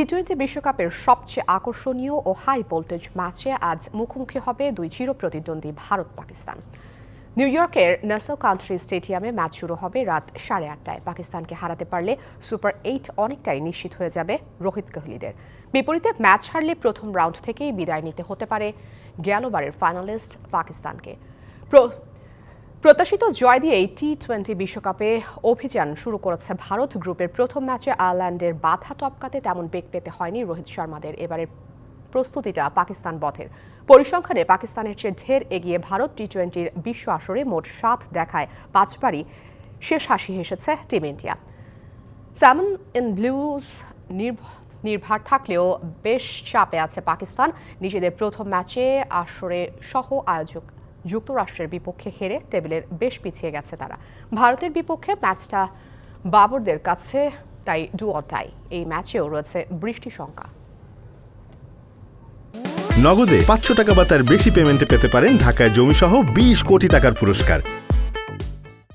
T twenty বিশ্বকাপের সবচেয়ে আকর্ষণীয় ও হাই ভোল্টেজ ম্যাচে আজ মুখোমুখি হবে দুই চিরপ্রতিদ্বন্দ্বী ভারত পাকিস্তান। নিউ ইয়র্কের নাসো কান্ট্রি স্টেডিয়ামে ম্যাচ শুরু হবে রাত সাড়ে আটটায়। পাকিস্তানকে হারাতে পারলে সুপার এইট অনেকটাই নিশ্চিত হয়ে যাবে রোহিত কোহলিদের। বিপরীতে ম্যাচ হারলে প্রথম রাউন্ড থেকেই বিদায় নিতে হতে পারে গেলবারের ফাইনালিস্ট পাকিস্তানকে। প্রত্যাশিত জয় দিয়ে টি টোয়েন্টি বিশ্বকাপে অভিযান শুরু করেছে ভারত। গ্রুপের প্রথম ম্যাচে আয়ারল্যান্ডের বাধা টপকাতে তেমন বেগ পেতে হয়নি রোহিত শর্মাদের। এবারের প্রস্তুতিটা পাকিস্তান বধের। পরিসংখ্যানে পাকিস্তানের চেয়ে ঢের এগিয়ে ভারত টি টোয়েন্টির বিশ্ব আসরে মোট সাত দেখায়। পাঁচবারই শেষ হাসি হেসেছে টিম ইন্ডিয়া। স্যামন ইন ব্লুজ নির্ভর থাকলেও বেশ চাপে আছে পাকিস্তান। নিজেদের প্রথম ম্যাচে আসরে সহ আয়োজক যুক্তরাষ্ট্রের বিপক্ষে হেরে টেবিলের বেশ পিছিয়ে গেছে তারা। ভারতের বিপক্ষে ম্যাচটা বাবরদের কাছে তাই ডু অটাই এই ম্যাচেও রয়েছে বৃষ্টি শঙ্কা। নগদে পাঁচশো টাকা বা তার বেশি পেমেন্টে পেতে পারেন ঢাকায় জমিসহ বিশ কোটি টাকার পুরস্কার।